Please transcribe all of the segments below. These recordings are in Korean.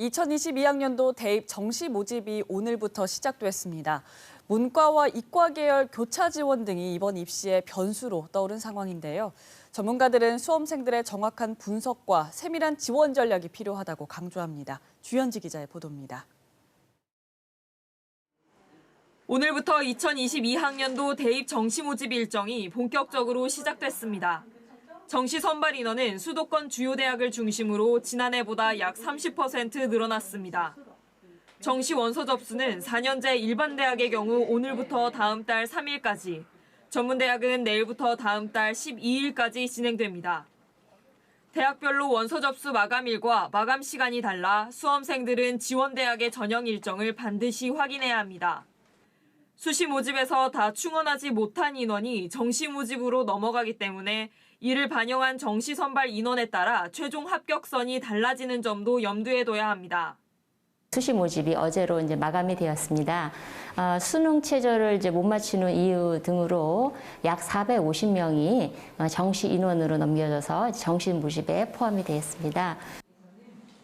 2022학년도 대입 정시 모집이 오늘부터 시작됐습니다. 문과와 이과 계열 교차 지원 등이 이번 입시의 변수로 떠오른 상황인데요. 전문가들은 수험생들의 정확한 분석과 세밀한 지원 전략이 필요하다고 강조합니다. 주현지 기자의 보도입니다. 오늘부터 2022학년도 대입 정시 모집 일정이 본격적으로 시작됐습니다. 정시 선발 인원은 수도권 주요 대학을 중심으로 지난해보다 약 30% 늘어났습니다. 정시 원서 접수는 4년제 일반 대학의 경우 오늘부터 다음 달 3일까지, 전문대학은 내일부터 다음 달 12일까지 진행됩니다. 대학별로 원서 접수 마감일과 마감 시간이 달라 수험생들은 지원대학의 전형 일정을 반드시 확인해야 합니다. 수시 모집에서 다 충원하지 못한 인원이 정시 모집으로 넘어가기 때문에 이를 반영한 정시 선발 인원에 따라 최종 합격선이 달라지는 점도 염두에 둬야 합니다. 수시 모집이 어제로 이제 마감이 되었습니다. 어, 수능 체제를 이제 못 맞추는 이유 등으로 약 450명이 어, 정시 인원으로 넘겨져서 정시 모집에 포함이 되었습니다.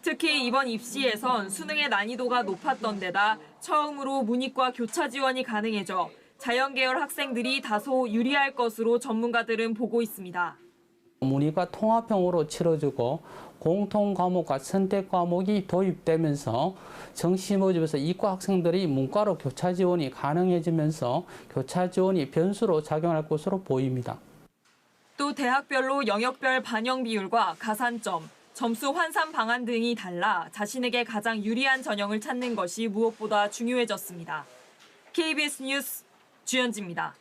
특히 이번 입시에선 수능의 난이도가 높았던 데다 처음으로 문이과 교차 지원이 가능해져 자연계열 학생들이 다소 유리할 것으로 전문가들은 보고 있습니다. 문의가 통합형으로 치러지고 공통 과목과 선택 과목이 도입되면서 정시 모집에서 이과 학생들이 문과로 교차 지원이 가능해지면서 교차 지원이 변수로 작용할 것으로 보입니다. 또 대학별로 영역별 반영 비율과 가산점, 점수 환산 방안 등이 달라 자신에게 가장 유리한 전형을 찾는 것이 무엇보다 중요해졌습니다. KBS 뉴스 주현지입니다.